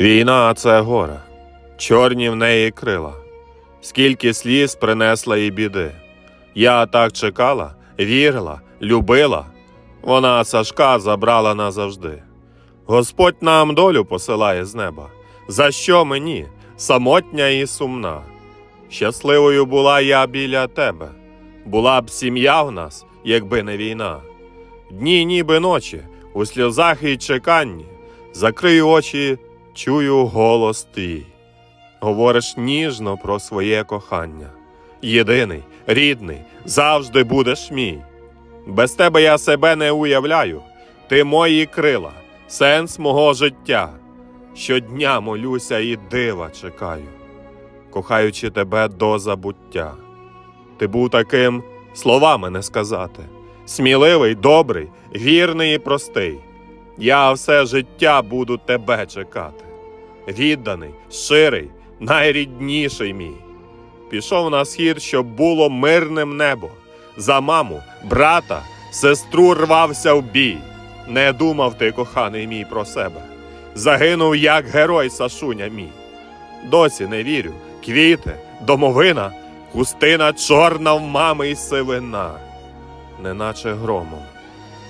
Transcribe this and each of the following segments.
Війна це горе, чорні в неї крила, скільки сліз принесла їй біди. Я так чекала, вірила, любила, вона Сашка забрала назавжди. Господь нам долю посилає з неба. За що мені, самотня і сумна? Щасливою була я біля тебе, була б сім'я в нас, якби не війна. Дні, ніби ночі, у сльозах і чеканні, закрию очі, чую голос твій. Говориш ніжно про своє кохання. Єдиний, рідний, завжди будеш мій. Без тебе я себе не уявляю, ти мої крила, сенс мого життя. Щодня молюся і дива чекаю, кохаючи тебе до забуття. Ти був таким словами не сказати. Сміливий, добрий, вірний і простий. Я все життя буду тебе чекати. Відданий, щирий, найрідніший мій. Пішов на схід, щоб було мирним небо. За маму, брата, сестру рвався в бій. Не думав ти, коханий мій, про себе. Загинув як герой Сашуня мій. Досі не вірю, квіти, домовина, хустина чорна в мами й сивина неначе громом.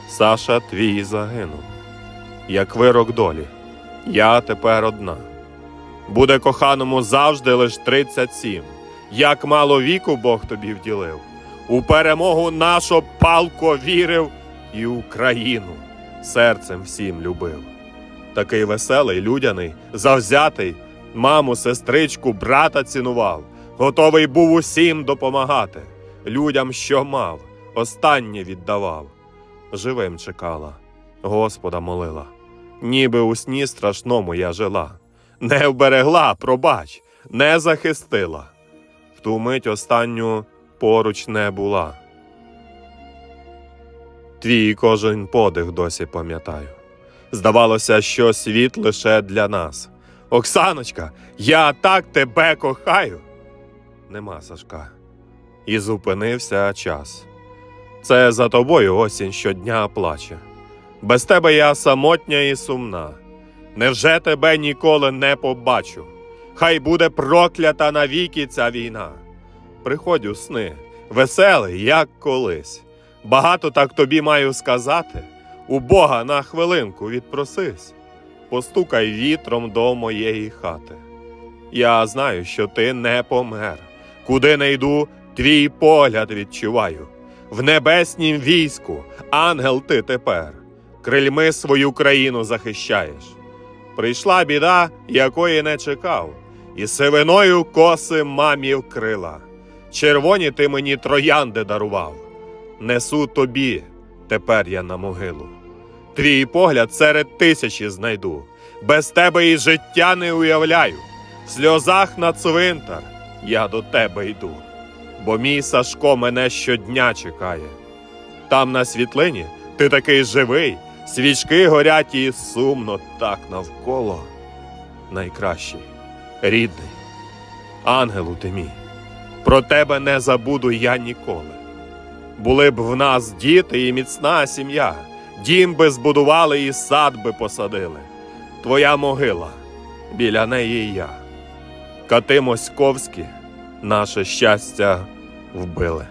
Саша твій загинув, як вирок долі, я тепер одна. Буде коханому завжди лиш тридцять сім. Як мало віку Бог тобі вділив, у перемогу нашу палко вірив і Україну серцем всім любив. Такий веселий, людяний, завзятий, маму, сестричку, брата цінував, готовий був усім допомагати, людям, що мав останнє віддавав. Живим чекала, Господа молила, ніби у сні страшному я жила, не вберегла, пробач, не захистила, в ту мить останню поруч не була. Твій кожен подих досі пам'ятаю. Здавалося, що світ лише для нас. Оксаночка, я так тебе кохаю. Нема Сашка. І зупинився час. Це за тобою осінь щодня плаче. Без тебе я самотня і сумна. Невже тебе ніколи не побачу? Хай буде проклята навіки ця війна. Приходь у сни, веселий, як колись. Багато так тобі маю сказати. У Бога на хвилинку відпросись, постукай вітром до моєї хати. Я знаю, що ти не помер. Куди не йду, твій погляд відчуваю. В небеснім війську, ангел ти тепер, крильми свою країну захищаєш. Прийшла біда, якої не чекав, і сивиною коси мамі вкрила. Червоні ти мені троянди дарував. Несу тобі, тепер я на могилу. Твій погляд серед тисячі знайду. Без тебе і життя не уявляю. В сльозах на цвинтар я до тебе йду бо мій Сашко мене щодня чекає. Там на світлині ти такий живий, свічки горять і сумно так навколо. Найкращий, рідний, ангелу ти мій, про тебе не забуду я ніколи. Були б в нас діти і міцна сім'я, дім би збудували і сад би посадили. Твоя могила, біля неї я. Кати московські наше щастя вбили.